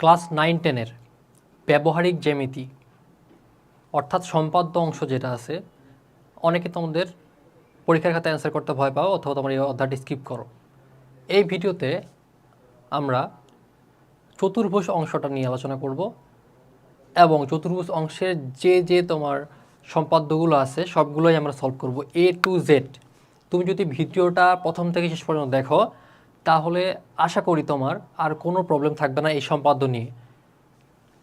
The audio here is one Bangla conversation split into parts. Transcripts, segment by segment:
ক্লাস নাইন টেনের ব্যবহারিক জ্যামিতি, অর্থাৎ সম্পাদ্য অংশ যেটা আছে, অনেকে তোমাদের পরীক্ষার খাতে অ্যান্সার করতে ভয় পাও অথবা তোমার এই অধ্যায়টি স্কিপ করো। এই ভিডিওতে আমরা চতুর্ভুজ অংশটা নিয়ে আলোচনা করব এবং চতুর্ভুজ অংশের যে যে তোমার সম্পাদ্যগুলো আছে সবগুলোই আমরা সলভ করব এ টু জেড তুমি যদি ভিডিওটা প্রথম থেকে শেষ পর্যন্ত দেখো তাহলে আশা করি তোমার আর কোনো প্রবলেম থাকবে না এই সম্পাদ্য নিয়ে।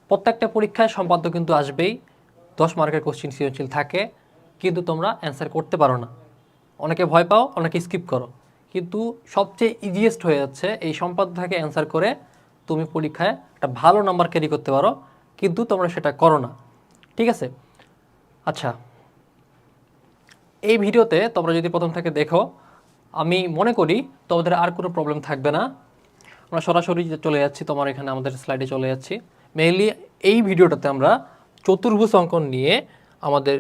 প্রত্যেকটা পরীক্ষায় সম্পাদ্য কিন্তু আসবেই, দশ মার্কের কোশ্চিন সৃজনশীল থাকে, কিন্তু তোমরা অ্যান্সার করতে পারো না। অনেকে ভয় পাও, অনেকে স্কিপ করো। কিন্তু সবচেয়ে ইজিয়েস্ট হয়ে যাচ্ছে এই সম্পাদ্য থেকে অ্যান্সার করে তুমি পরীক্ষায় একটা ভালো নাম্বার ক্যারি করতে পারো, কিন্তু তোমরা সেটা করো না। ঠিক আছে? আচ্ছা। এই ভিডিওতে তোমরা যদি প্রথম থেকে দেখো আমি মনে করি তোমাদের আর কোনো প্রবলেম থাকবে না। আমরা সরাসরি চলে যাচ্ছি, তোমার এখানে আমাদের স্লাইডে চলে যাচ্ছি। মেইনলি এই ভিডিওটাতে আমরা চতুর্ভুজ অঙ্কন নিয়ে আমাদের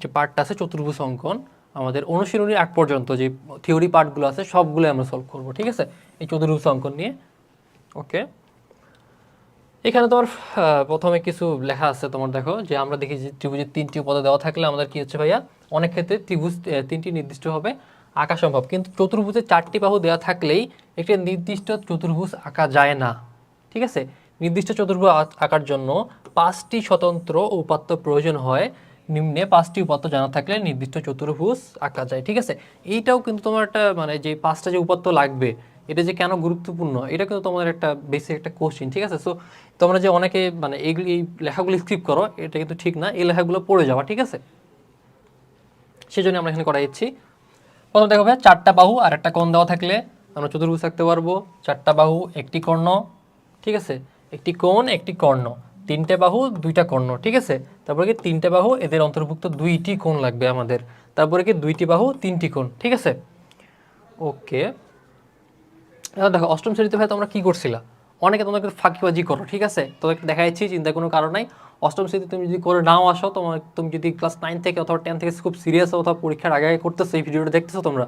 যে পার্টটা আছে, চতুর্ভুজ অঙ্কন, আমাদের অনুশীলনীর আগ পর্যন্ত যে থিওরি পার্টগুলো আছে সবগুলো আমরা সলভ করব, ঠিক আছে? এই চতুর্ভুজ অঙ্কন নিয়ে। ওকে এখানে তোমার প্রথমে কিছু লেখা আছে তোমার, দেখো, যে আমরা দেখি যে ত্রিভুজের তিনটি উপাদান দেওয়া থাকলে আমাদের কি হচ্ছে ভাইয়া? অনেক ক্ষেত্রে ত্রিভুজ তিনটি নির্দিষ্ট হবে। আঁকা সম্ভব। কিন্তু চতুর্ভুজে চারটি বাহু দেওয়া থাকলেই একটি নির্দিষ্ট চতুর্ভুজ আঁকা যায় না। ঠিক আছে? নির্দিষ্ট চতুর্ভুজ আঁকার জন্য পাঁচটি স্বতন্ত্র উপাত্ত প্রয়োজন হয়। নিম্নে পাঁচটি উপাত্ত জানা থাকলে নির্দিষ্ট চতুর্ভুজ আঁকা যায়। ঠিক আছে? এইটাও কিন্তু তোমার একটা মানে যে পাঁচটা যে উপাত্ত লাগবে, এটা যে কেন গুরুত্বপূর্ণ, এটা কিন্তু তোমাদের একটা বেসিক একটা কোশ্চিন ঠিক আছে? সো তোমরা যে অনেকে মানে এইগুলি এই লেখাগুলি স্কিপ করো, এটা কিন্তু ঠিক না, এই লেখাগুলো পড়ে যাওয়া, ঠিক আছে? সেই জন্য আমরা এখানে করাইছি। প্রথম দেখো ভাই চারটা বাহু আর একটা কোণ দেওয়া থাকলে আমরা চতুর্ভুজ থাকতে পারব। চারটা বাহু, একটি কর্ণ, ঠিক আছে? একটি কোণ, একটি কর্ণ। তিনটে বাহু, দুইটা কর্ণ, ঠিক আছে? তারপরে কি তিনটে বাহু, এদের অন্তর্ভুক্ত দুইটি কোণ লাগবে আমাদের। তারপরে কি দুইটি বাহু, তিনটি কোণ, ঠিক আছে? ওকে। এবার দেখো, অষ্টম শ্রেণীতে ভাই তোমরা কী করছিলা? অনেকে তোমাকে ফাঁকিবাজি করো, ঠিক আছে? তোমাকে দেখা যাচ্ছি চিন্তার কোনো কারণ নাই। অষ্টম শ্রেণীতে তুমি যদি করে নাও আসো তোমার তুমি যদি ক্লাস নাইন থেকে অথবা টেন থেকে খুব সিরিয়াস অথবা পরীক্ষার আগে আগে করতেছো, এই ভিডিওটা দেখতেছো তোমরা,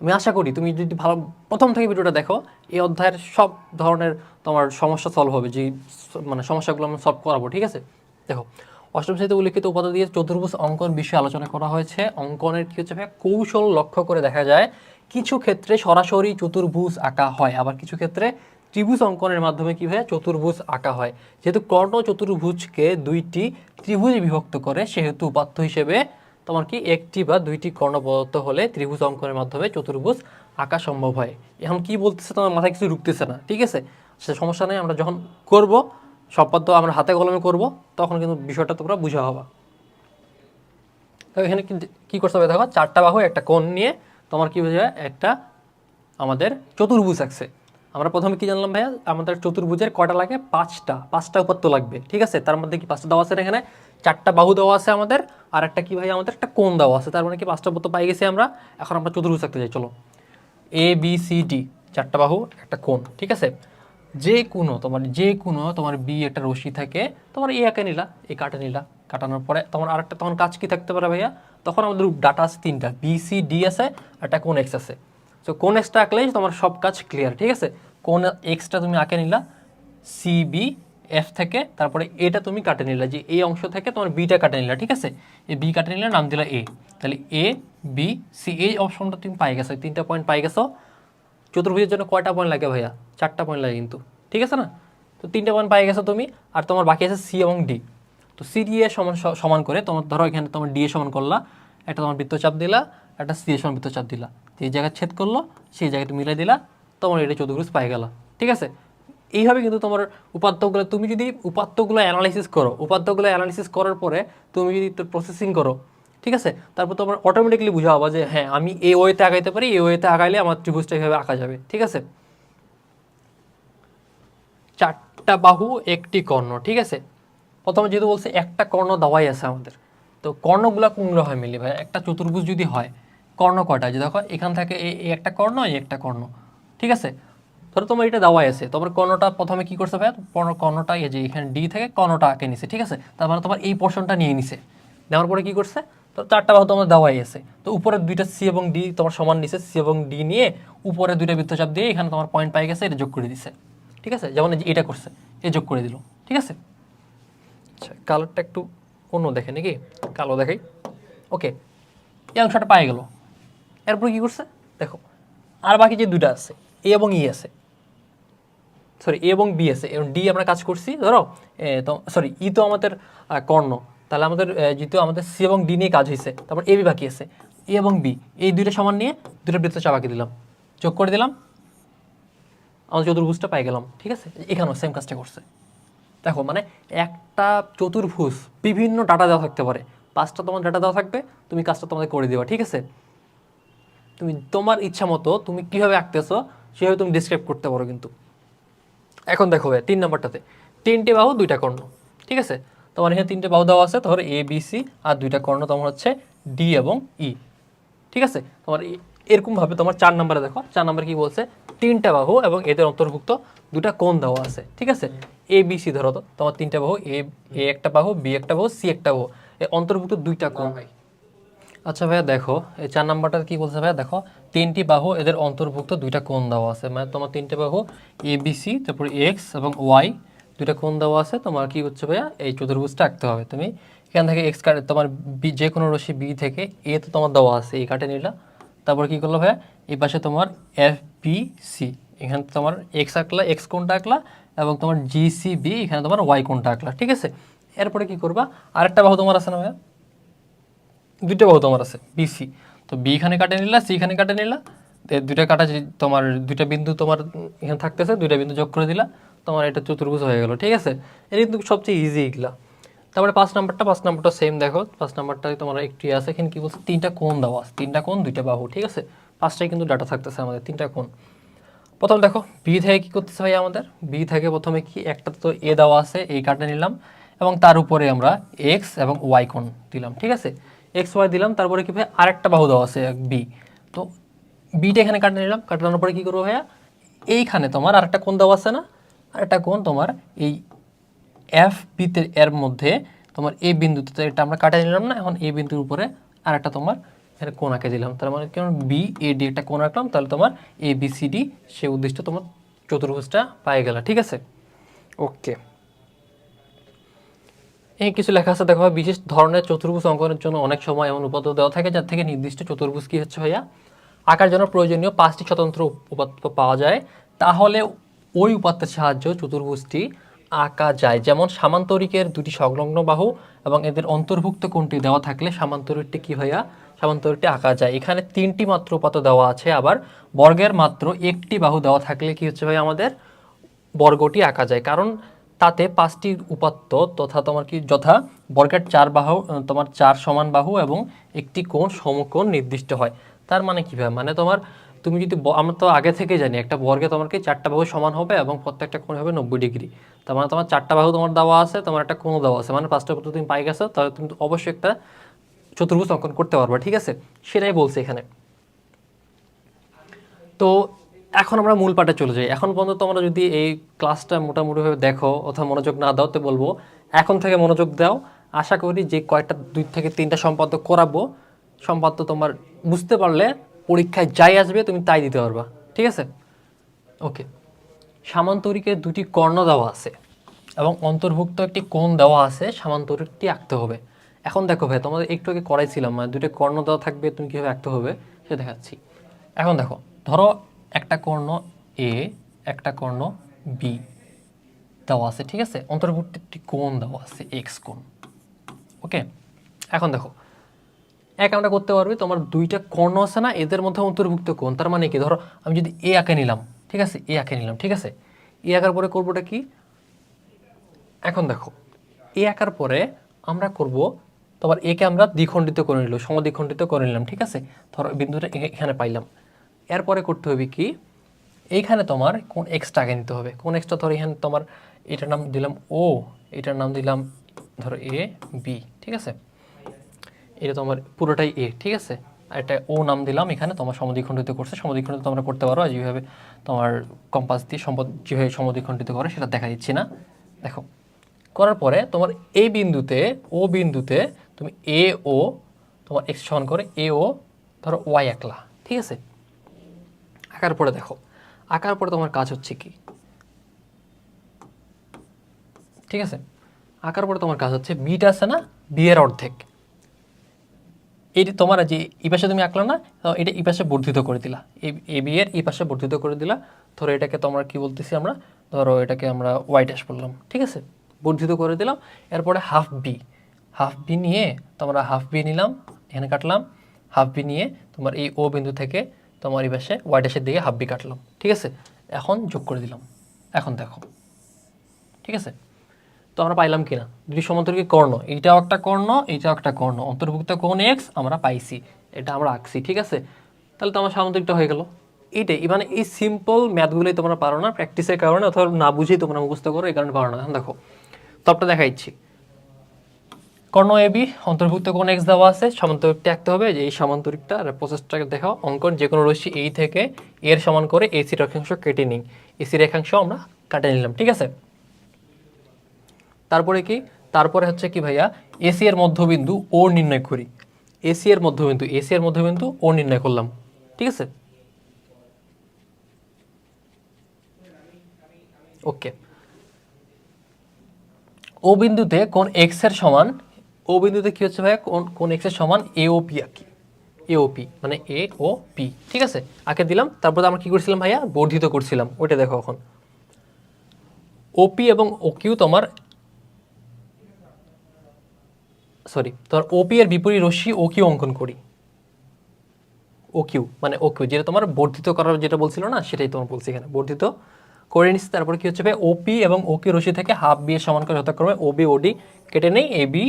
আমি আশা করি তুমি যদি ভালো, প্রথম থেকে ভিডিওটা দেখো, এই অধ্যায়ের সব ধরনের তোমার সমস্যা সলভ হবে, যে মানে সমস্যাগুলো আমি সলভ করাবো, ঠিক আছে? দেখো, অষ্টম শ্রেণীতে উল্লিখিত উপাদান দিয়ে চতুর্ভুজ অঙ্কন বিষয়ে আলোচনা করা হয়েছে, অঙ্কনের কি হচ্ছে কৌশল লক্ষ্য করে দেখা যায়, কিছু ক্ষেত্রে সরাসরি চতুর্ভুজ আঁকা হয়, আবার কিছু ক্ষেত্রে ত্রিভুজ অঙ্কনের মাধ্যমে কি হয় চতুর্ভুজ আঁকা হয়? যেহেতু কর্ণ চতুর্ভুজকে দুইটি ত্রিভুজে বিভক্ত করে, সেহেতু উপাত্ত হিসেবে তোমার কি একটি বা দুইটি কর্ণ প্রদত্ত হলে ত্রিভুজ অঙ্কনের মাধ্যমে চতুর্ভুজ আঁকা সম্ভব হয়? এখন কি বলতেছে তোমার মাথায় কিছু ঢুকতেছে না, ঠিক আছে? সে সমস্যা নেই, আমরা যখন করব সম্পাদ্য আমরা হাতে কলমে করব, তখন কিন্তু বিষয়টা তোমরা বুঝা হবা। তো এখানে কি- করতে হবে দেখো, চারটা বাহু, একটা কোণ নিয়ে তোমার কি বোঝা একটা আমাদের চতুর্ভুজ আছে আমরা প্রথমে কি জানলাম ভাইয়া? আমাদের চতুর্ভুজের কটা লাগে? পাঁচটা। পাঁচটা উপাত্ত লাগবে, ঠিক আছে? তার মধ্যে কি পাঁচটা দেওয়া আছে এখানে? চারটা বাহু দেওয়া আছে আমাদের, আর একটা কি ভাই আমাদের? একটা কোণ দেওয়া আছে। তার মানে কি পাঁচটা উপাত্ত পাই গেছি আমরা? এখন আমরা চতুর্ভুজ থাকতে যাই, চলো। এ বি সি ডি চারটা বাহু, একটা কোণ, ঠিক আছে? যে কোনো তোমার যে কোনো তোমার বি একটা রশি থাকে, তোমার এ একে নিলা এ কাটে নিলা, কাটানোর পরে তোমার আরেকটা, তখন কাজ কি থাকতে পারে ভাইয়া? তখন আমাদের ডাটা আছে তিনটা বি সি ডি আছে একটা কোন এক্স আছে। তো কোন এক্সটা আঁকলেই তোমার সব কাজ ক্লিয়ার ঠিক আছে? কোন এক্সটা তুমি আঁকে নিলা সি বি এফ থেকে, তারপরে এটা তুমি কাটে নিলা, যে এই অংশ থেকে তোমার বিটা কাটে নিলা, ঠিক আছে? এই বি কাটে নিলে, নাম দিলা এ তাহলে এ বি সি এই অপশনটা তুমি পাই গেছো তিনটা পয়েন্ট পাই গেছো। চতুর্ভুজের জন্য কয়টা পয়েন্ট লাগে ভাইয়া? চারটা পয়েন্ট লাগে কিন্তু, ঠিক আছে না? তো তিনটা পয়েন্ট পাই গেছো তুমি, আর তোমার বাকি আছে সি এবং ডি তো সি ডি এ সমান সমান করে তোমার, ধরো এখানে তোমার ডি এ সমান করলা, একটা তোমার বৃত্তচাপ দিলা, একটা সি এ সমান বৃত্তচাপ দিলা। যে জায়গায় ছেদ করল, সেই জায়গায় তুমি মিলাই দিলা তোমার এটা চতুর্ভুজ পাই গেল ঠিক আছে? এইভাবে কিন্তু তোমার উপাত্তগুলো, তুমি যদি উপাত্তগুলো অ্যানালাইসিস করো, উপাত্তগুলো অ্যানালাইসিস করার পরে তুমি যদি প্রসেসিং করো, ঠিক আছে? তারপর তোমার অটোমেটিকলি বুঝা হবা যে হ্যাঁ আমি এই ওয়েতে আগাইতে পারি, এই ওয়েতে আগাইলে আমার ত্রিভুজটা এইভাবে আঁকা যাবে, ঠিক আছে? চারটা বাহু, একটি কর্ণ, ঠিক আছে? প্রথমে যেহেতু বলছে একটা কর্ণ দেওয়াই আছে আমাদের, তো কর্ণগুলা কোনগুলো হয় মিলি ভাই? একটা চতুর্ভুজ যদি হয়, কর্ণ কয়টা? যে দেখো, এখান থেকে এই একটা কর্ণ, এই একটা কর্ণ। ঠিক আছে? ধরো তোমার এটা দেওয়াই আছে তোমার কর্ণটা প্রথমে কি করছে ভাই কর্ণটা এই যে এখানে ডি থেকে কর্ণটা আঁকে নিছে, ঠিক আছে? তার মানে তোমার এই পোর্শনটা নিয়ে নিছে। নেওয়ার পরে কি করছে? তো চারটা বাহু তোমার দেওয়াই আছে। তো উপরে দুইটা সি এবং ডি তোমার সমান নিছে সি এবং ডি নিয়ে উপরে দুইটা বৃত্তচাপ দিয়ে এখানে তোমার পয়েন্ট পাই গেছে, এটা যোগ করে দিছে। ঠিক আছে? যেমন এটা করছে, এ যোগ করে দিল। ঠিক আছে? আচ্ছা কালারটা একটু অন্য দেখে নাকি? কালো দেখাই। ওকে, এই অংশটা পায়ে গেল। এরপর কি করছে? দেখো, আর বাকি যে দুটা আছে এ এবং ই আছে। সরি এ এবং বি আছে। এবং ডি আমরা কাজ করছি, ধরো তো সরি ই তো আমাদের কর্ণ। তাহলে আমাদের যেহেতু আমাদের সি এবং ডি নিয়ে কাজ হয়েছে তারপর এ বি বাকি আছে। এ এবং বি এই দুইটা সমান নিয়ে দুটো বৃত্ত চাপাকে দিলাম। যোগ করে দিলাম। আমাদের চতুর্ভুজটা পাই গেলাম, ঠিক আছে? এখানেও সেম কাজটা করছে। দেখো মানে একটা চতুর্ভুজ বিভিন্ন ডাটা দেওয়া থাকতে পারে। পাঁচটা তোমার ডাটা দেওয়া থাকবে, তুমি কাজটা তোমাদের করে দিবা, ঠিক আছে? তুমি তোমার ইচ্ছা মতো তুমি কীভাবে আঁকতেছো সেভাবে তুমি ডিসক্রাইব করতে পারো কিন্তু। এখন দেখো ভাই তিন নম্বরটাতে। তিনটে বাহু, দুইটা কর্ণ, ঠিক আছে? তোমার এখানে তিনটে বাহু দেওয়া আছে, তোমার এ বি সি আর দুইটা কর্ণ তোমার হচ্ছে ডি এবং ই ঠিক আছে? তোমার এরকমভাবে তোমার চার নম্বরে দেখো, চার নম্বরে কি বলছে? তিনটা বাহু এবং এদের অন্তর্ভুক্ত দুটা কোণ দেওয়া আছে, ঠিক আছে? এ বি সি ধরো তো, তোমার তিনটা বাহু এ এ একটা বাহু বি একটা বাহু সি একটা বাহু অন্তর্ভুক্ত দুইটা কোণ। আচ্ছা ভাইয়া দেখো, এই চার নাম্বারটা কি বলছে ভাইয়া? দেখো, তিনটি বাহু, এদের অন্তর্ভুক্ত দুইটা কোণ দেওয়া আছে। মানে তোমার তিনটে বাহু এ বি সি তারপর এক্স এবং ওয়াই দুইটা কোণ দেওয়া আছে। তোমার কি হচ্ছে ভাইয়া? এই চতুর্ভুজটা আঁকতে হবে। তুমি এখান থেকে এক্স কাটে, তোমার বি যে কোনো রশ্মি বি থেকে এ তো তোমার দেওয়া আছে, এই কাটে নিলা। তারপর কি করল ভাইয়া? এই পাশে তোমার এফ বি সি এখানে তোমার এক্স আঁকলা এক্স কোণটা আঁকলা এবং তোমার জি সি বি এখানে তোমার ওয়াই কোণটা আঁকলা ঠিক আছে? এরপরে কি করবা? আরেকটা বাহু তোমার আছে না ভাইয়া? দুইটা বাহু তোমার আছে বিসি তো বি এখানে কাটে নিলা সি এখানে কাটে নিলা দুইটা কাটা তোমার দুইটা বিন্দু তোমার এখানে থাকতেছে, দুইটা বিন্দু যোগ করে দিলা, তোমার এটা চতুর্ভুজ হয়ে গেল, ঠিক আছে? এটা কিন্তু সবচেয়ে ইজি এগুলা। তারপরে পাঁচ নাম্বারটা পাঁচ নাম্বারটা সেম দেখো, পাঁচ নাম্বারটা তোমার একটি ইয়ে আছে, এখানে কি বলছে? তিনটা কোণ দেওয়া আছে, তিনটা কোণ, দুইটা বাহু, ঠিক আছে? পাঁচটাই কিন্তু ডাটা থাকতেছে আমাদের, তিনটা কোণ। প্রথম দেখো বি থেকে কী করতেছে ভাই আমাদের? বি থেকে প্রথমে কি একটা তো এ দেওয়া আছে এই কাটে নিলাম, এবং তার উপরে আমরা এক্স এবং ওয়াই কোণ দিলাম, ঠিক আছে? এক্স ওয়াই দিলাম, তারপরে কি ভাই আরেকটা বাহু দেওয়া আছে বি তো বিটা এখানে কাটে নিলাম কাটানোর পরে কি করব ভাইয়া? এইখানে তোমার আরেকটা কোণ দেওয়া আছে না? আরেকটা কোণ তোমার এই এফ বিতে এর মধ্যে তোমার এ বিন্দুতে, তো এটা আমরা কাটে নিলাম না, এখন এ বিন্দুর উপরে আর একটা তোমার এখানে কোণ আঁকে দিলাম। তার মানে কেমন বি এ ডি একটা কোণ আঁকলাম, তাহলে তোমার এ বি সি ডি সে উদ্দেশ্য তোমার চতুর্ভুজটা পাই গেল, ঠিক আছে? ওকে এই কিছু লেখা আছে, দেখো, বিশেষ ধরনের চতুর্ভুজ অঙ্কনের জন্য অনেক সময় এমন উপাত্ত দেওয়া থাকে, যার থেকে নির্দিষ্ট চতুর্ভুজ কি হচ্ছে ভাইয়া? আঁকার জন্য প্রয়োজনীয় পাঁচটি স্বতন্ত্র উপ- উপাত্ত পাওয়া যায়। তাহলে ওই উপাত্তের সাহায্যে চতুর্ভুজটি আঁকা যায়। যেমন সামান্তরিকের দুটি সংলগ্ন বাহু এবং এদের অন্তর্ভুক্ত কোনটি দেওয়া থাকলে সামান্তরিকটি কী হইয়া সামান্তরিকটি আঁকা যায়। এখানে তিনটি মাত্র উপাত্ত দেওয়া আছে, আবার বর্গের মাত্র একটি বাহু দেওয়া থাকলে কি হচ্ছে ভাই আমাদের? বর্গটি আঁকা যায়। কারণ তাতে পাঁচটি উপাত্ত তথা তোমার কি যথা? বর্গের চার বাহু তোমার চার সমান বাহু এবং একটি কোণ সমকোণ নির্দিষ্ট হয়। তার মানে কীভাবে মানে তোমার তুমি যদি আমরা তো আগে থেকে জানি, একটা বর্গে তোমার কি চারটা বাহু সমান হবে এবং প্রত্যেকটা কোণ হবে নব্বই ডিগ্রি। তার মানে তোমার চারটা বাহু তোমার দেওয়া আছে, তোমার একটা কোণ দেওয়া আছে। মানে পাঁচটা উপাত্ত তুমি পাই গেছো, তাহলে তুমি অবশ্যই একটা চতুর্ভুজ অঙ্কন করতে পারবে, ঠিক আছে? সেটাই বলছে এখানে। তো এখন আমরা মূল পাঠে চলে যাই। এখন পর্যন্ত তোমরা যদি এই ক্লাসটা মোটামুটিভাবে দেখো অথবা মনোযোগ না দাও, তো বলব, এখন থেকে মনোযোগ দাও। আশা করি যে কয়েকটা, দুই থেকে তিনটা সম্পাদ্য করাবো। সম্পাদ্য তোমার বুঝতে পারলে পরীক্ষায় যাই আসবে, তুমি তাই দিতে পারবা। ঠিক আছে? ওকে সামান্তরিকে দুটি কর্ণ দেওয়া আছে এবং অন্তর্ভুক্ত একটি কোণ দেওয়া আছে, সামান্তরিকটি আঁকতে হবে। এখন দেখো ভাই, তোমাদের একটু আগে করাইছিলাম মানে দুটো কর্ণ দেওয়া থাকবে, তুমি কীভাবে আঁকতে হবে, সেটা দেখাচ্ছি। এখন দেখো, ধরো একটা কর্ণ এ একটা কর্ণ বি দেওয়া আছে, ঠিক আছে? অন্তর্ভুক্ত একটি কোণ দেওয়া আছে এক্স কোণ। ওকে এখন দেখো, এক আমরা করতে পারবি, তোমার দুইটা কর্ণ আছে না, এদের মধ্যে অন্তর্ভুক্ত কোণ, তার মানে কি? ধরো, আমি যদি এ আঁকে নিলাম, ঠিক আছে? এ আঁকে নিলাম, ঠিক আছে? এ আঁকার পরে করবোটা কি? এখন দেখো এ আঁকার পরে আমরা করব, তোমার একে আমরা দ্বিখণ্ডিত করে নিলাম, সমদ্বিখণ্ডিত করে নিলাম, ঠিক আছে? ধরো, বিন্দুটা এখানে পাইলাম। এরপরে করতে হবে কি, এইখানে তোমার কোন এক্সটা আগে নিতে হবে। কোন এক্সটা ধরো এখানে তোমার এটার নাম দিলাম ও এটার নাম দিলাম ধরো এ বি ঠিক আছে? এটা তোমার পুরোটাই এ ঠিক আছে? আর এটা ও নাম দিলাম, এখানে তোমার সমদ্বিখণ্ডিত করছে। সমদ্বিখণ্ডিত তোমরা করতে পারো, আর যেভাবে তোমার কম্পাস দিয়ে সম্পদ যেভাবে সমদ্বিখণ্ডিত করে সেটা দেখা দিচ্ছি না। দেখো, করার পরে তোমার এই বিন্দুতে ও বিন্দুতে তুমি এ ও তোমার এক্স সমান করে এ ও ধরো ওয়াই একলা, ঠিক আছে? আঁকার পরে দেখো। আঁকার পরে তোমার কাজ হচ্ছে কি? ঠিক আছে? আঁকার পরে তোমার কাজ হচ্ছে বিটা আছে না, বি এর অর্ধেক। এই তোমার যে এই পাশে তুমি আঁকলা না এটা এই পাশে বর্ধিত করে দিলা। এ বি এর এই পাশে বর্ধিত করে দিলা। ধরো এটাকে তোমরা কি বলতেছি আমরা? ধরো এটাকে আমরা হোয়াইট ড্যাশ বললাম। ঠিক আছে? বর্ধিত করে দিলাম। এরপরে হাফ বি হাফ বি নিয়ে তোমরা হাফ বি নিলাম, এখানে কাটলাম। হাফ বি নিয়ে তোমার এই ও বিন্দু থেকে তোমার পাশে ওয়াই ড্যাশের দিকে হাফ বি কাটলাম, ঠিক আছে? এখন যোগ করে দিলাম। এখন দেখো, ঠিক আছে? তো আমরা পাইলাম কিনা? দুটি সমান্তরিক কর্ণ এইটাও একটা কর্ণ এইটাও একটা কর্ণ, অন্তর্ভুক্ত কোণ এক্স আমরা পাইছি, এটা আমরা আঁকছি, ঠিক আছে? তাহলে তো আমার সামান্তরিকটা হয়ে গেল। এইটাই মানে এই সিম্পল ম্যাথগুলোই তোমরা পারো না প্র্যাকটিসের কারণে অথবা না বুঝেই তোমরা মুখস্থ করো, এই কারণে পারো না। দেখো তবটা দেখাইছি। কর্ণ এ বি অন্তর্ভুক্ত কোন এক্স দেওয়া আছে সমান্তরিকটা আঁকতে হবে, যে এই সমান্তরিকটা প্রসেসটাকে দেখাও, অঙ্কন যে কোনো রশ্মি এই থেকে এর সমান করে এসি রেখাংশ কেটে নিই। এসি রেখাংশ আমরা কাটে নিলাম, ঠিক আছে? তারপরে কি? তারপরে হচ্ছে কি ভাইয়া? এসি এর মধ্যবিন্দু ও নির্ণয় করি। এসি এর মধ্যবিন্দু এসি এর মধ্যবিন্দু ও নির্ণয় করলাম, ঠিক আছে? ওকে ও বিন্দুতে কোন এক্সের সমান ও বিন্দুতে কি হচ্ছে ভাইয়া? কোন কোন এক্সের সমান এ ও পি আঁকি এ ও মানে এ ও পি ঠিক আছে? আঁকে দিলাম, তারপর আমরা কি করছিলাম ভাইয়া? বর্ধিত করছিলাম, ওইটা দেখো এখন। ওপি এবং ও কিউ তোমার সরি তোমার ওপি এর বিপরীত রশ্মি ও কিউ অঙ্কন করি। ও কিউ মানে ও কিউ যেটা তোমার বর্ধিত করার যেটা বলছিল না, সেটাই তোমার বলছি এখানে, বর্ধিত। করে নিচ্ছি, তারপরে কি হচ্ছে ভাই ওপি এবং ও কিউ রশ্মি থেকে হাফ বি এর সমান করে যথাক্রমে ও বি ওডি কেটে নেই এ বি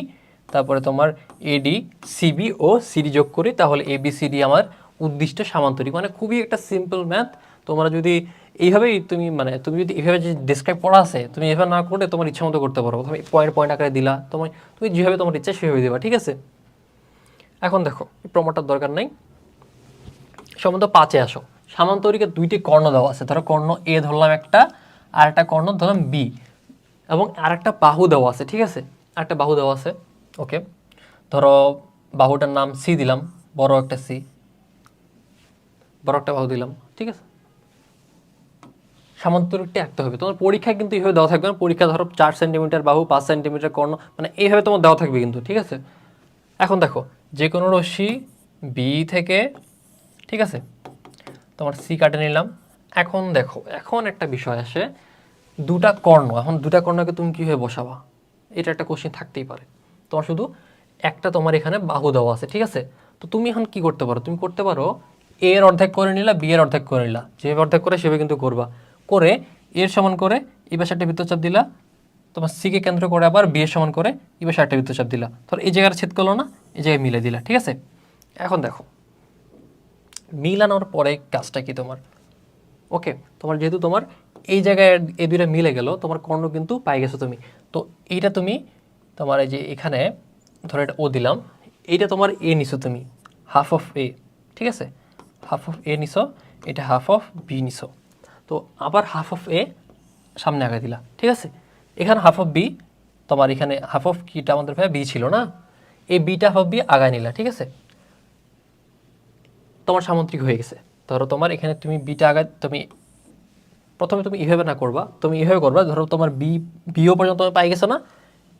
তারপরে তোমার এডি সিবি ও সিডি যোগ করি, তাহলে এ বি সিডি আমার উদ্দিষ্ট সামান্তরিক। মানে খুবই একটা সিম্পল ম্যাথ তোমরা যদি এইভাবেই তুমি মানে তুমি যদি এইভাবে যে ডিসক্রাইব করা আছে, তুমি এভাবে না করে তোমার ইচ্ছা মতো করতে পারো। তুমি পয়েন্ট পয়েন্ট আকারে দিলা। তোমার তুমি যেভাবে তোমার ইচ্ছা সেভাবে দিবা, ঠিক আছে? এখন দেখো প্রমাণটার দরকার নাই। সম্বন্ধ পাঁচে আসো। সামান্তরিকের দুইটি কর্ণ দেওয়া আছে। ধরো কর্ণ এ ধরলাম একটা আর একটা কর্ণ ধরলাম বি এবং আর একটা বাহু দেওয়া আছে, ঠিক আছে? আরেকটা বাহু দেওয়া আছে। ওকে ধরো বাহুটার নাম সি দিলাম, বড় একটা সি বড় একটা বাহু দিলাম, ঠিক আছে? সামান্তরিকটা আঁকতে হবে। তোমার পরীক্ষা কিন্তু এইভাবে দেওয়া থাকবে না। পরীক্ষা ধরো চার সেন্টিমিটার বাহু পাঁচ সেন্টিমিটার কর্ণ মানে এইভাবে তোমার দেওয়া থাকবে কিন্তু, ঠিক আছে? এখন দেখো যে কোনো রশ্মি বি থেকে, ঠিক আছে? তোমার সি কাটে নিলাম। এখন দেখো, এখন একটা বিষয় আসে। দুটা কর্ণ, এখন দুটা কর্ণকে তুমি কীভাবে বসাবা? এটা একটা কোশ্চেন থাকতেই পারে। তোমার শুধু একটা তোমার এখানে বাহু দেওয়া আছে, ঠিক আছে? তো তুমি এখন কি করতে পারো? তুমি করতে পারো এ এর অর্ধেক করে নিলা বি এর অর্ধেক করে নিলা। যেভাবে অর্ধেক করে সেভাবে কিন্তু করবা। করে এর সমান করে এই পাশে একটা বৃত্তচাপ দিলা, তোমার সিকে কেন্দ্র করে আবার বি এর সমান করে এই পাশে একটা বৃত্তচাপ দিলা। ধর এই জায়গাটা ছেদ করল না, এই জায়গায় মিলে দিলা, ঠিক আছে? এখন দেখো, মিলানোর পরে কাজটা কি তোমার? ওকে, তোমার যেহেতু তোমার এই জায়গায় এই দুইটা মিলে গেল, তোমার কর্ণ কিন্তু পাই গেছো তুমি। তো এইটা তুমি তোমার এই যে এখানে ধরো এটা ও দিলাম, এইটা তোমার এ নিছো তুমি হাফ অফ এ ঠিক আছে? হাফ অফ এ নিছো, এটা হাফ অফ বি নিছো। তো আবার হাফ অফ এ সামনে আগে দিলা, ঠিক আছে? এখানে হাফ অফ বি তোমার এখানে হাফ অফ কিটা আমাদের ভাই বি ছিল না? এই বিটা হাফ অফ বি আগায় নিলা, ঠিক আছে? তোমার সামুদ্রিক হয়ে গেছে। ধরো তোমার এখানে তুমি বিটা আগায়, তুমি প্রথমে তুমি এভাবে না করবা, তুমি এভাবে করবা, ধরো তোমার বি বিও পর্যন্ত পাই গেছো না?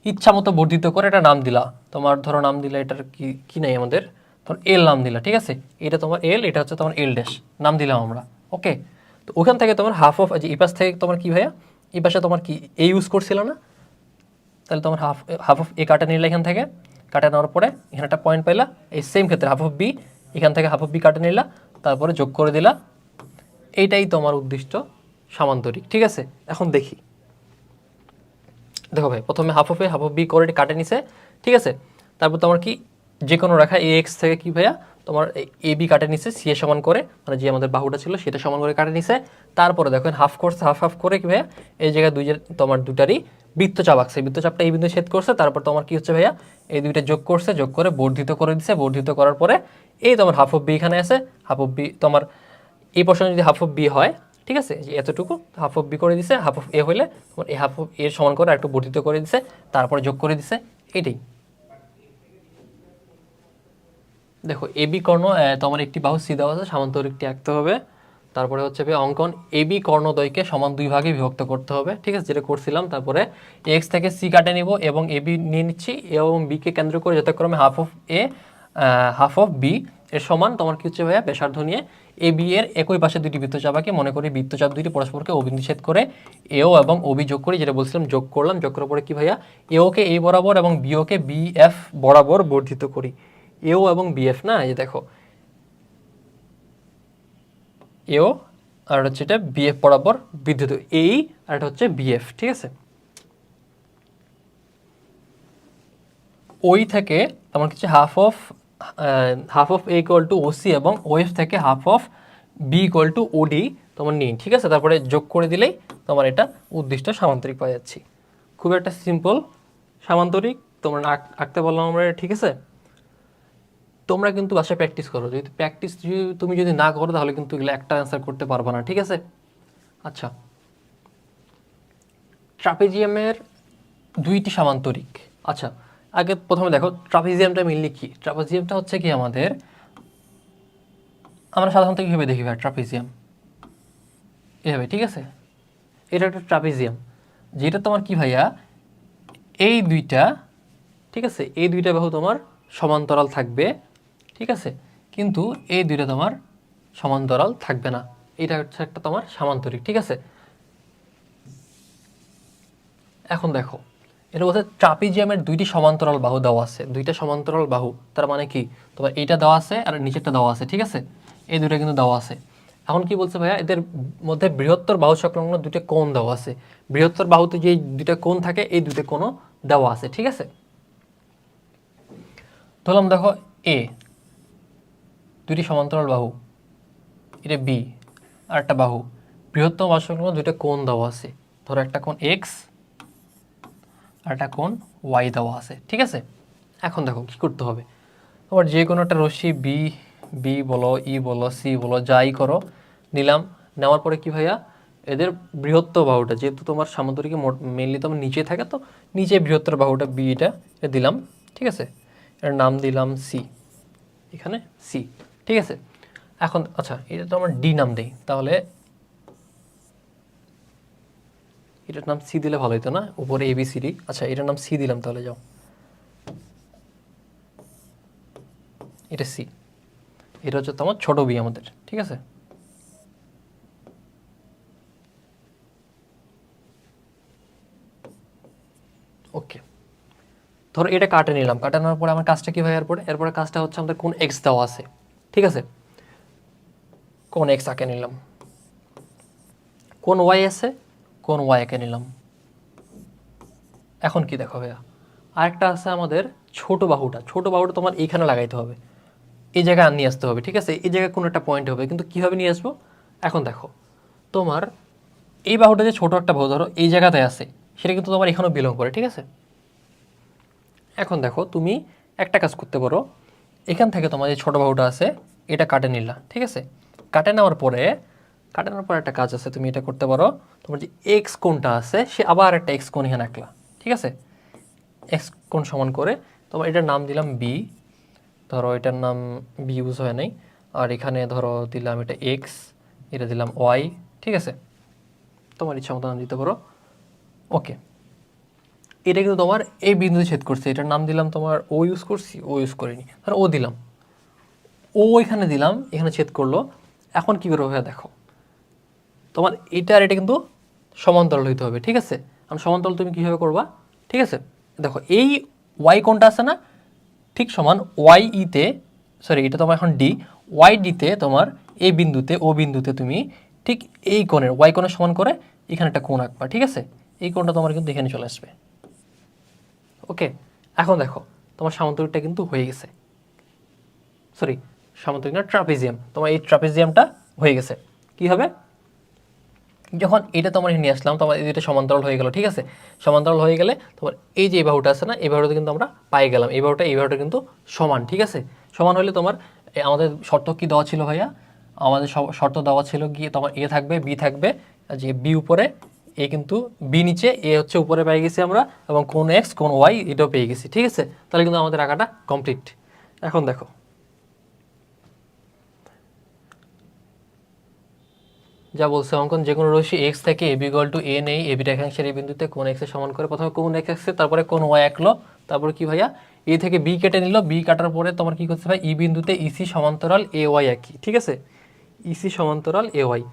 ইচ্ছা মতো বর্ধিত করে একটা নাম দিলা। তোমার ধরো নাম দিলা, এটার কি কি নাই আমাদের? ধরো এল নাম দিলা, ঠিক আছে? এটা তোমার এল এটা হচ্ছে তোমার এল ড্যাশ নাম দিলাম আমরা ওকে তো ওখান থেকে তোমার হাফ অফ যে এই পাশ থেকে তোমার কি ভাইয়া? এই পাশে তোমার কি এ ইউজ করছিল না? তাহলে তোমার হাফ হাফ অফ এ কাটা নিলে এখান থেকে। কাটা নেওয়ার পরে এখানে একটা পয়েন্ট পাইলা। এই সেম ক্ষেত্রে হাফ অফ বি এখান থেকে হাফ অফ বি কাটা নিলা। তারপরে যোগ করে দিলা। এইটাই তোমার উদ্দিষ্ট সামান্তরিক, ঠিক আছে? এখন দেখি। দেখো ভাই, প্রথমে half of A half of B করে কাটে নিছে, ঠিক আছে? তারপর তোমার কি যে কোনো রেখা এ এক্স থেকে কি ভাইয়া, তোমার এ বি কাটে নিছে সি এ সমান করে মানে যে আমাদের বাহুটা ছিল সেটা সমান করে কাটে নিছে। তারপরে দেখেন হাফ করছে হাফ হাফ করে কি ভাইয়া, এই জায়গায় দুই তোমার দুটারই বৃত্তচাপ আঁকছে, বৃত্তচাপটা এই বিন্দু ছেদ করছে, তারপর তোমার কি হচ্ছে ভাইয়া, এই দুইটা যোগ করছে, যোগ করে বর্ধিত করে দিছে, বর্ধিত করার পরে এই তোমার হাফ অফ বি এখানে আছে হাফ অফ বি তোমার, এই পোর্শন যদি হাফ অফ বি হয় ঠিক আছে? যে এতটুকু হাফ অফ বি করে দিছে হাফ অফ এ হইলে তোমার হাফ অফ এর সমান করে একটু বর্ধিত করে দিছে, তারপরে যোগ করে দিছে, এটাই। দেখো এ বি কর্ণ তোমার একটি বাহু সি দেওয়া আছে সামান্তরিকটি আঁকতে হবে। তারপরে হচ্ছে অঙ্কন এবি কর্ণদ্বয়কে সমান দুই ভাগে বিভক্ত করতে হবে, ঠিক আছে? যেটা করছিলাম, তারপরে এক্স থেকে সি কাটে নিব এবং এবি নিয়ে নিচ্ছি এবং বিকে কেন্দ্র করে যথাক্রমে half of A half of B এর সমান তোমার কি হচ্ছে ভাইয়া? ব্যাসার্ধ নিয়ে এ বি এর একই পাশে দুটি বৃত্তচাপাকে মনে করি বৃত্তচাপ দুটি পরস্পরকে অবিনিষেধ করে এও এবং ওবি যোগ করি, যেটা বলছিলাম যোগ করলাম যোগ করার পরে কি ভাইয়া? এওকে এই বরাবর এবং বিওকে বি এফ বরাবর বর্ধিত করি। এও এবং বিএফ না? এই দেখো। এও আর হচ্ছে এটা বিএফ বরাবর বিদ্যুৎ এই আর এটা হচ্ছে বিএফ ঠিক আছে? ওই থেকে তোমার কিছু half of half of A equal to OC এবং ওএফ থেকে half of B equal to OD তোমার নিই ঠিক আছে? তারপরে যোগ করে দিলেই তোমার এটা উদ্দিষ্ট সামান্তরিক পাওয়া যাচ্ছি। খুব একটা সিম্পল সামান্তরিক, তোমরা আঁক- আঁকতে বললাম আমরা ঠিক আছে? তোমরা কিন্তু বাসায় প্র্যাকটিস করো। যদি প্র্যাকটিস তুমি যদি না করো, তাহলে কিন্তু এগুলো একটা অ্যান্সার করতে পারবে না, ঠিক আছে? আচ্ছা। ট্রাপেজিয়ামের দুইটি সামান্তরিক। আচ্ছা আগে প্রথমে দেখো, ট্রাপেজিয়ামটা মিললি কি? ট্রাপেজিয়ামটা হচ্ছে কি আমাদের, আমরা সাধারণত কীভাবে দেখি ভাই ট্রাপেজিয়াম? এভাবে, ঠিক আছে? এটা একটা ট্রাপেজিয়াম। যেটা তোমার কি ভাইয়া, এই দুইটা, ঠিক আছে? এই দুইটা বাহু তোমার সমান্তরাল থাকবে, ঠিক আছে? কিন্তু এই দুইটা তোমার সমান্তরাল থাকবে না। এটা হচ্ছে একটা তোমার সামান্তরিক, ঠিক আছে? এখন দেখো এটা বলছে ট্রাপিজিয়ামের দুইটি সমান্তরাল বাহু দেওয়া আছে। দুইটা সমান্তরাল বাহু, তার মানে কি? তোমার এইটা দেওয়া আছে আর নিচেরটা দেওয়া আছে, ঠিক আছে? এই দুইটা কিন্তু দেওয়া আছে। এখন কি বলছে ভাইয়া? এদের মধ্যে বৃহত্তর বাহু সংলগ্ন দুইটা কোণ দেওয়া আছে। বৃহত্তর বাহুতে যে দুইটা কোণ থাকে, এই দুইটা কোণও দেওয়া আছে, ঠিক আছে? ধরলাম দেখো এ, দুইটি সমান্তরাল বাহু, এটা বি আর একটা বাহু। বৃহত্তম বাহু সংলগ্ন দুইটা কোণ দেওয়া আছে। ধরো একটা কোণ এক্স আর একটা কোণ ওয়াই দেওয়া আছে, ঠিক আছে? এখন দেখো কি করতে হবে। তোমার যে কোনো একটা রশ্মি বি বি বলো ই বলো সি বলো, যাই করো, নিলাম। নেওয়ার পরে কি ভাইয়া? এদের বৃহত্তর বাহুটা, যেহেতু তোমার সামুদ্রিকে মেনলি তোমার নিচে থাকে, তো নিচে বৃহত্তর বাহুটা বি এটা এটা দিলাম, ঠিক আছে? এর নাম দিলাম সি এখানে সি ঠিক আছে? এখন আচ্ছা এটা তো আমার ডি নাম দেই, তাহলে এটার নাম সি দিলে ভালো হতো না? উপরে এ বি সি ডি আচ্ছা এটার নাম সি দিলাম তাহলে, যাও। এটা সি। এটা হচ্ছে তোমার ছোট বি আমাদের, ঠিক আছে? ওকে। ধরো এটা কাটে নিলাম। কাটানোর পরে আমার কাজটা কি হয় এরপরে? এরপরে কাজটা হচ্ছে আমাদের কোন এক্স দেওয়া আছে, ঠিক আছে? কোন এক্স আঁকে নিলাম। কোন ওয়াই আছে? কোন ওয়াইকে নিলাম? এখন কি দেখো ভাইয়া? আরেকটা আছে আমাদের ছোট বাহুটা। ছোট বাহুটা তোমার এইখানে লাগাইতে হবে। এই জায়গায় নিয়ে আসতে হবে, ঠিক আছে? এই জায়গায় কোনো একটা পয়েন্ট হবে। কিন্তু কীভাবে নিয়ে আসব? এখন দেখো। তোমার এই বাহুটা যে ছোট একটা বাহু, ধরো, এই জায়গাতে আছে, সেটা কিন্তু তোমার এখানেও বিলং করে, ঠিক আছে? এখন দেখো, তুমি একটা কাজ করতে পারো। এখান থেকে তোমার যে ছোটো বাহুটা আছে, এটা কাটে নিলা, ঠিক আছে? কাটে নেওয়ার পরে কাটে পর একটা কাজ আছে, তুমি এটা করতে পারো। তোমার যে এক্স কোনটা আছে, সে আবার একটা এক্স কোন এখানে আঁকলা, ঠিক আছে? এক্স কোন সমান করে তোমার এটার নাম দিলাম বি ধরো এটার নাম বি ইউজ হয় নাই। আর এখানে ধরো দিলাম এটা এক্স এটা দিলাম ওয়াই ঠিক আছে? তোমার ইচ্ছা মতো নাম দিতে পারো। ওকে। এটা কিন্তু তোমার এই বিন্দুতে ছেদ করছে, এটার নাম দিলাম তোমার ও ইউজ করছি ও ইউজ করিনি। ধরো ও দিলাম। ও এখানে দিলাম, এখানে ছেদ করল। এখন কী ভাইয়া দেখো। তোমার এটা আর এটা কিন্তু সমান্তরাল হইতে হবে, ঠিক আছে? কারণ সমান্তরাল তুমি কীভাবে করবা? ঠিক আছে? দেখো, এই ওয়াই কোনটা আছে না? ঠিক সমান ওয়াই ইতে সরি এটা তোমার এখন ডি ওয়াই ডিতে তোমার এই বিন্দুতে ও বিন্দুতে তুমি ঠিক এই কোণের ওয়াই কোণের সমান করে এখানে একটা কোণ আঁকবা, ঠিক আছে? এই কোণটা তোমার কিন্তু এখানে চলে আসবে। ওকে? এখন দেখো, তোমার সামান্তরিকটা কিন্তু হয়ে গেছে। সরি সামান্তরিক না, ট্রাপিজিয়াম। তোমার এই ট্রাপিজিয়ামটা হয়ে গেছে। কি হবে? যখন এটা তোমার নিয়ে আসলাম, তোমার এটা সমান্তরাল হয়ে গেল, ঠিক আছে? সমান্তরাল হয়ে গেলে তোমার এই যে এই বাহুটা আছে না, এই বাহুটা কিন্তু আমরা পাই গেলাম। এই বাহুটা এই বাহুটা কিন্তু সমান, ঠিক আছে? সমান হলে তোমার আমাদের শর্ত কি দেওয়া ছিল ভাইয়া? আমাদের শর্ত দেওয়া ছিল গিয়ে তোমার এ থাকবে, বি থাকবে যে বি উপরে, এ কিন্তু বি নিচে, এ হচ্ছে উপরে পেয়ে গেছি আমরা, এবং কোন এক্স, কোন ওয়াই, এটাও পেয়ে গেছি, ঠিক আছে? তাহলে কিন্তু আমাদের আঁকাটা কমপ্লিট। এখন দেখো। যা বলছে অঙ্কন, যে কোনো রশ্মি এক্স থেকে এ বিগল টু এ নেই এবি রেখাংশের এই বিন্দুতে কোন এক্স সমান করে প্রথমে কোন এক্স এক্সে তারপরে কোন ওয়াই আঁকলো, তারপরে কি ভাইয়া? এ থেকে বি কেটে নিল বি কাটার পরে তোমার কি করছে ভাই? ই বিন্দুতে ইসি সমান্তরাল এ ওয়াই আঁকি, ঠিক আছে? ইসি সমান্তরাল এ ওয়াই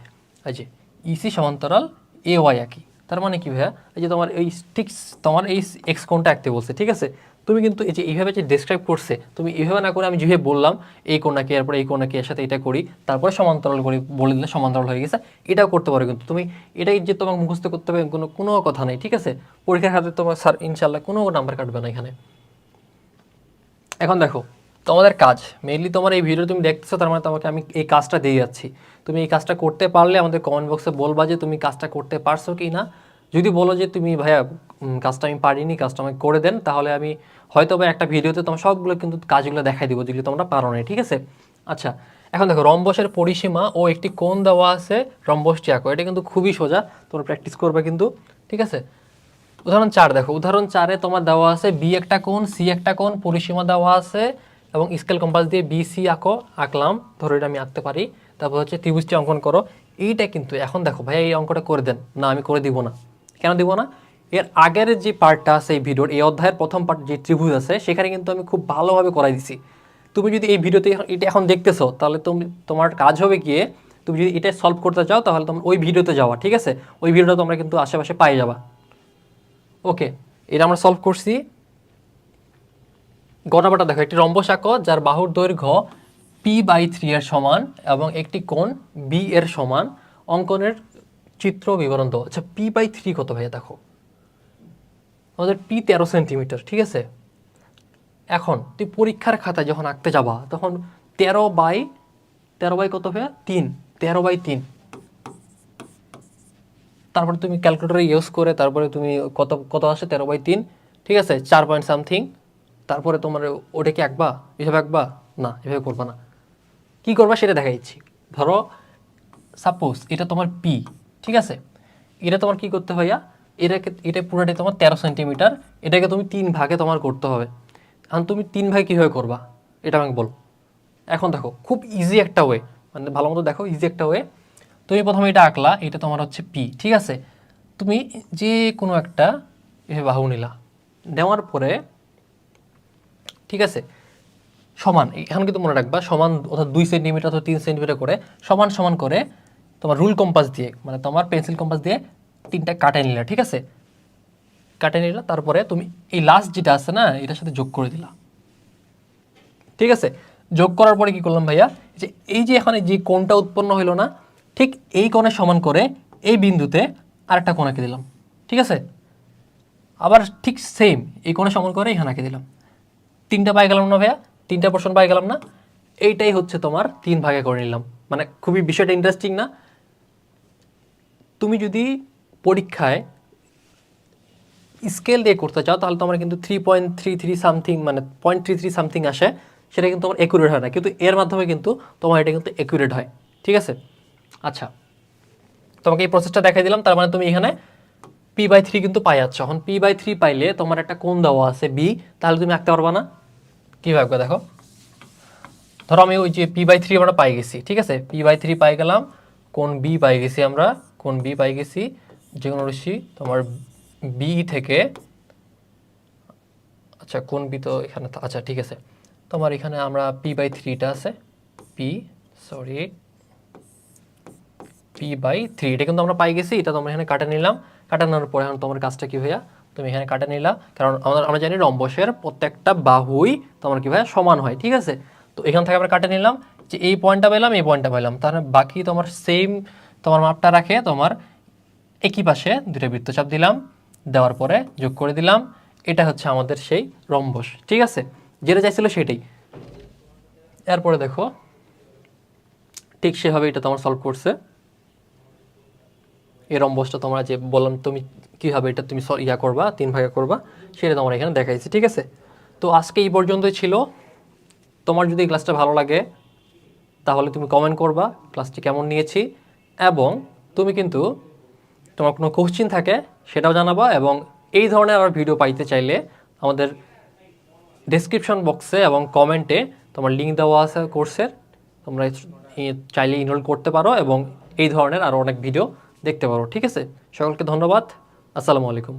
আচ্ছা ইসি সমান্তরাল এ ওয়াই আঁকি, তার মানে কি ভাইয়া? এই যে তোমার এই ঠিক তোমার এই এক্স কোনটা আঁকতে বলছে, ঠিক আছে? তুমি কিন্তু এই যে এইভাবে যে ডেসক্রাইব করছে, তুমি এইভাবে না করে আমি যেভাবে বললাম, এই কোণাকে এরপর এই কোণাকে এর সাথে এটা করি, তারপরে সমান্তরাল করি, বলে দিলে সমান্তরাল হয়ে গেছে, এটাও করতে পারো কিন্তু। তুমি এটাই যে তোমাকে মুখস্থ করতে হবে কোনো কোনো কথা নেই, ঠিক আছে? পরীক্ষার খাতে তোমার স্যার ইনশাল্লাহ কোনো নাম্বার কাটবে না এখানে। এখন দেখো, তোমাদের কাজ মেইনলি তোমার এই ভিডিও তুমি দেখতেছো, তার মানে তোমাকে আমি এই কাজটা দিয়ে যাচ্ছি। তুমি এই কাজটা করতে পারলে আমাদের কমেন্ট বক্সে বলবা যে তুমি কাজটা করতে পারছ কি না যদি বলো যে তুমি ভাইয়া কাজটা আমি পারিনি, কাজটা আমাকে করে দেন, তাহলে আমি হয়তো বা একটা ভিডিওতে তোমার সবগুলো কিন্তু কাজগুলো দেখাই দিব, যেগুলো তোমরা পারো না ঠিক আছে? আচ্ছা এখন দেখো, রম্বসের পরিসীমা ও একটি কোণ দেওয়া আছে রম্বসটি আঁকো এটা কিন্তু খুবই সোজা, তোমরা প্র্যাকটিস করবে কিন্তু, ঠিক আছে? উদাহরণ চার দেখো, উদাহরণ চারে তোমার দেওয়া আছে বি একটা কোণ, সি একটা কোণ, পরিসীমা দেওয়া আছে, এবং স্কেল কম্পাস দিয়ে বি, সি আঁকো, আঁকলাম, ধরো এটা আমি আঁকতে পারি, তারপর হচ্ছে ত্রিভুজটি অঙ্কন করো, এইটা কিন্তু, এখন দেখো ভাই এই অঙ্কটা করে দেন, না আমি করে দিব না, কেন দিব না? এর আগের যে পার্টটা আছে এই ভিডিওর এই অধ্যায়ের প্রথম পার্ট যে ত্রিভুজ আছে, সেখানে কিন্তু আমি খুব ভালোভাবে করাই দিছি। তুমি যদি এই ভিডিওতে এটা এখন দেখতেছো, তাহলে তুমি, তোমার কাজ হবে গিয়ে তুমি যদি এটা সলভ করতে চাও, তাহলে তোমার ওই ভিডিওতে যাওয়া, ঠিক আছে? ওই ভিডিওটা তোমরা কিন্তু আশেপাশে পাই যাবা। ওকে এটা আমরা সলভ করছি। গণাবাটা দেখো, একটি রম্বস আঁকো যার বাহুর দৈর্ঘ্য পি বাই থ্রি এর সমান এবং একটি কোণ বি এর সমান। অঙ্কনের চিত্র বিবরণ দাও আচ্ছা পি বাই থ্রি কত ভাইয়া, দেখো। আমাদের পি তেরো সেন্টিমিটার ঠিক আছে? এখন, তুই পরীক্ষার খাতায় যখন আঁকতে যাবা, তখন তেরো বাই তেরো বাই কত ভাইয়া তিন, তেরো বাই তিন। তারপরে তুমি ক্যালকুলেটার ইউজ করে, তারপরে তুমি কত কত আসে? তেরো বাই তিন, ঠিক আছে? চার পয়েন্ট সামথিং তারপরে তোমার ওটাকে আঁকবা? এভাবে আঁকবা? না, এভাবে করবা না। কি করবা? সেটা দেখা দিচ্ছি ধরো সাপোজ এটা তোমার পি ঠিক আছে? এটা তোমার কি করতে ভাইয়া? এটাকে, এটা পুরোটাই তোমার তেরো সেন্টিমিটার এটাকে তুমি তিন ভাগে তোমার করতে হবে। এখন তুমি তিন ভাগে কীভাবে করবা? এটা আমাকে বলো। এখন দেখো, খুব ইজি একটা ওয়ে মানে ভালো মতো দেখো ইজি একটা ওয়ে তুমি প্রথমে এটা আঁকলা, এটা তোমার হচ্ছে পি ঠিক আছে? তুমি যে কোনো একটা এভাবে বাহু নিলা। নেওয়ার পরে, ঠিক আছে? সমান, এখন কিন্তু মনে রাখবা, সমান অর্থাৎ দুই সেন্টিমিটার অথবা তিন সেন্টিমিটার করে, সমান সমান করে তোমার রুল কম্পাস দিয়ে মানে তোমার পেন্সিল কম্পাস দিয়ে তিনটা কাটে নিলা, ঠিক আছে? কাটে নিলা, তারপরে তুমি এই লাস্ট যেটা আছে না, এটার সাথে যোগ করে দিলা। ঠিক আছে? যোগ করার পরে কি করলাম ভাইয়া? যে, এই যে এখানে যে কোণটা উৎপন্ন হইল না, ঠিক এই কোণে সমান করে এই বিন্দুতে আরেকটা কোণ আঁকে দিলাম। ঠিক আছে? আবার ঠিক সেম এই কোণে সমান করে এখানে আঁকে দিলাম। তিনটা পাই গেলাম না ভাইয়া? তিনটা পোর্শন পাই গেলাম না? এইটাই হচ্ছে তোমার তিন ভাগে করে নিলাম। মানে খুবই বিষয়টা ইন্টারেস্টিং না? তুমি যদি পরীক্ষায় স্কেল দিয়ে করতে চাও, তাহলে তোমার কিন্তু three point three three something মানে পয়েন্ট থ্রি থ্রি সামথিং আসে, সেটা কিন্তু তোমার একুরেট হয় না। কিন্তু এর মাধ্যমে কিন্তু তোমার এটা কিন্তু একুরেট হয়। ঠিক আছে? আচ্ছা। তোমাকে এই প্রসেসটা দেখাই দিলাম, তার মানে তুমি এখানে পি বাই থ্রি কিন্তু পাই যাচ্ছ এখন পি বাই থ্রি পাইলে তোমার একটা কোণ দেওয়া আছে বি তাহলে তুমি আঁকতে পারবা না। কীভাবে দেখো? ধরো আমি ওই যে পি বাই থ্রি আমরা পাই গেছি, ঠিক আছে? পি বাই থ্রি পাই গেলাম কোন বি পাই গেছি আমরা কোন বি পাই গেছি যে কোনো রশ্মি তোমার বি থেকে আচ্ছা কোন বি তো এখানে আচ্ছা ঠিক আছে। তোমার এখানে আমরা পি বাই থ্রিটা আছে। P sorry P by three এটা কিন্তু আমরা পাই গেছি, এটা তোমরা এখানে কাটে নিলাম। কাটে নেওয়ার পরে এখন তোমার কাজটা কি ভাইয়া? তুমি এখানে কাটে নিলা, কারণ আমরা আমরা জানি রম্বসের প্রত্যেকটা বাহুই তোমার কি ভাইয়া সমান হয়, ঠিক আছে? তো এখান থেকে আমরা কাটে নিলাম, যে এই পয়েন্টটা পেলাম এই পয়েন্টটা পেলাম তাহলে বাকি তোমার সেম তোমার মাপটা রাখে তোমার একই পাশে দুটো বৃত্তচাপ দিলাম, দেওয়ার পরে যোগ করে দিলাম। এটা হচ্ছে আমাদের সেই রম্বস, ঠিক আছে? যেটা চাইছিল সেটাই। এরপরে দেখো, ঠিক সেভাবে এটা তোমার সলভ করছে। এই রম্বসটা তোমরা যে বললাম তুমি কীভাবে এটা তুমি ইয়া করবা, তিন ভাগে করবা, সেটা তোমরা এখানে দেখাইছি, ঠিক আছে? তো আজকে এই পর্যন্তই ছিল। তোমার যদি ক্লাসটা ভালো লাগে, তাহলে তুমি কমেন্ট করবা ক্লাসটি কেমন নিয়েছি, এবং তুমি কিন্তু তোমার কোনো কোশ্চিন থাকে, সেটাও জানাবা এবং এই ধরনের আবার ভিডিও পাইতে চাইলে আমাদের ডেসক্রিপশন বক্সে এবং কমেন্টে তোমার লিঙ্ক দেওয়া আছে কোর্সের তোমরা চাইলে ইনরোল করতে পারো এবং এই ধরনের আরও অনেক ভিডিও দেখতে পারো, ঠিক আছে? সকলকে ধন্যবাদ। আসসালামু আলাইকুম।